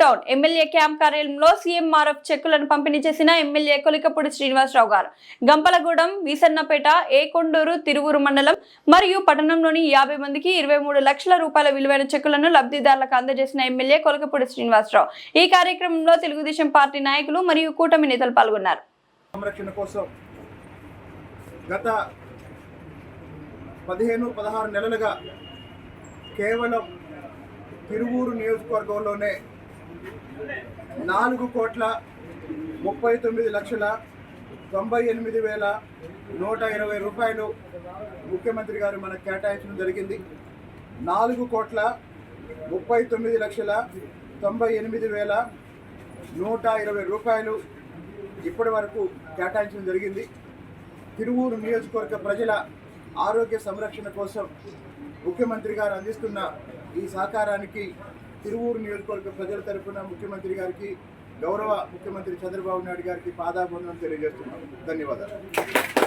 Town MLA camp కార్యాలయంలో CMRF చెక్కులను పంపిణీ చేసిన ఎమ్మెల్యే కొలికపూడి శ్రీనివాసరావు గారు. గంపలగూడెం వీసన్నపేట ఏకొండూరు తిరువురు మండలం మరియు పట్టణంలోని యాభై మందికి ఇరవై మూడు లక్షల రూపాయల విలువైన చెక్కులను లబ్ధిదారులకు అందజేసిన ఎమ్మెల్యే కొలకపూడి శ్రీనివాసరావు. ఈ కార్యక్రమంలో తెలుగుదేశం పార్టీ నాయకులు మరియు కూటమి నేతలు పాల్గొన్నారు. సంరక్షణ కోసం గత పదిహేను పదహారు నెలలుగా కేవలం తిరువూరు నియోజకవర్గంలోనే నాలుగు కోట్ల ముప్పై తొమ్మిది లక్షల తొంభై ఎనిమిది వేల నూట ఇరవై రూపాయలు ముఖ్యమంత్రి గారు మనకు కేటాయించడం జరిగింది. నాలుగు కోట్ల ముప్పై తొమ్మిది లక్షల తొంభై ఎనిమిది వేల నూట ఇరవై రూపాయలు ఇప్పటి వరకు కేటాయించడం జరిగింది. తిరువూరు నియోజకవర్గ ప్రజల ఆరోగ్య సంరక్షణ కోసం ముఖ్యమంత్రి గారు అందిస్తున్న ఈ సహకారానికి తిరువూరు నియోజకవర్గ ప్రజల తరఫున ముఖ్యమంత్రి గారికి గౌరవ ముఖ్యమంత్రి చంద్రబాబు నాయుడు గారికి పాదాభందనం తెలియజేస్తున్నాం ధన్యవాదాలు.